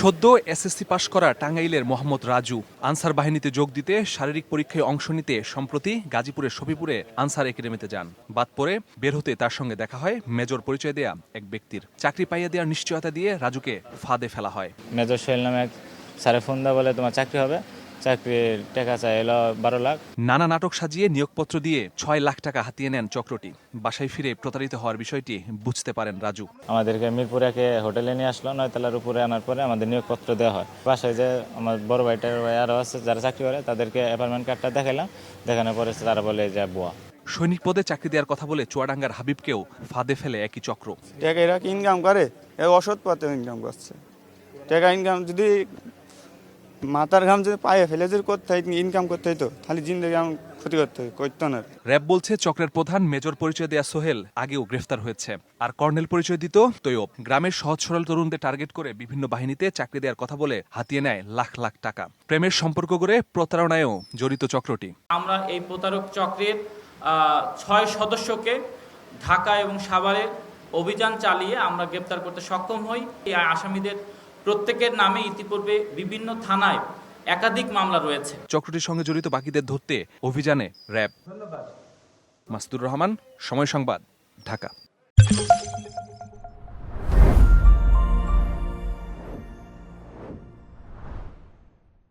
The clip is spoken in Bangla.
সদ্য এসএসসি পাশ করা টাঙ্গাইলের মোহাম্মদ রাজু আনসার বাহিনীতে যোগ দিতে শারীরিক পরীক্ষায় অংশ নিতে সম্প্রতি গাজীপুরের সফিপুরে আনসার একাডেমিতে যান। বাদ পরে বের হতে তার সঙ্গে দেখা হয় মেজর পরিচয় দেয়া এক ব্যক্তির। চাকরি পাইয়া দেওয়ার নিশ্চয়তা দিয়ে রাজুকে ফাঁদে ফেলা হয়। মেজর সোহেল নামে এক স্যারে ফোন দেওয়া বলে তোমার চাকরি হবে। চাকরির টাকা চাই এলো বারো লাখ। নানা নাটক সাজিয়ে নিয়োগপত্র দিয়ে ছয় লাখ টাকা হাতিয়ে নেন চক্রটি। বাসায় ফিরে প্রতারিত হওয়ার বিষয়টি বুঝতে পারেন রাজু। আমাদেরকে মিরপুরাকে হোটেলে নিয়ে আসলো নয়তলার উপরে আনার পরে আমাদের নিয়োগপত্র দেওয়া হয়। বাসায় যে আমার বড় ভাইটার ভাই আরও আছে যারা চাকরি করে তাদেরকে অ্যাপার্টমেন্ট কার্ডটা দেখালাম দেখানোর পরে তারা বলে যে বুয়া। সৈনিক পদে চাকরি দেওয়ার কথা বলে চুয়াডাঙ্গার হাবিবকেও ফাঁদে ফেলে একই চক্র। টাকা এরা কি ইনকাম করে? এ অসৎ পথে ইনকাম করছে। টাকা ইনকাম যদি মাথার ঘাম যদি পায়ে ফেলে যদি করতে হয় ইনকাম করতে হইতো তাহলে জিন্দগি আমি ক্ষতি করতে হয় করতো না। র্যাব বলছে চক্রের প্রধান মেজর পরিচয় দেয়া সোহেল আগেও গ্রেফতার হয়েছে। আর কর্নেল পরিচয় দিত তৈয়ব। গ্রামের সহজ সরল তরুণদের টার্গেট করে বিভিন্ন বাহিনীতে চাকরি দেওয়ার কথা বলে হাতিয়ে নেয় লাখ লাখ টাকা। প্রেমের সম্পর্ক করে প্রতারণায়ও জড়িত চক্রটি। আমরা এই প্রতারক চক্রের ছয় সদস্যকে ঢাকা এবং সাভারে অভিযান চালিয়ে আমরা গ্রেপ্তার করতে সক্ষম হই। এই আসামিদের প্রত্যেকের নামে ইতিপূর্বে বিভিন্ন থানায় একাধিক মামলা রয়েছে। চক্রটির সঙ্গে জড়িত বাকিদের ধরতে অভিযানে র্যাব। মাসুদুর রহমান সময় সংবাদ ঢাকা।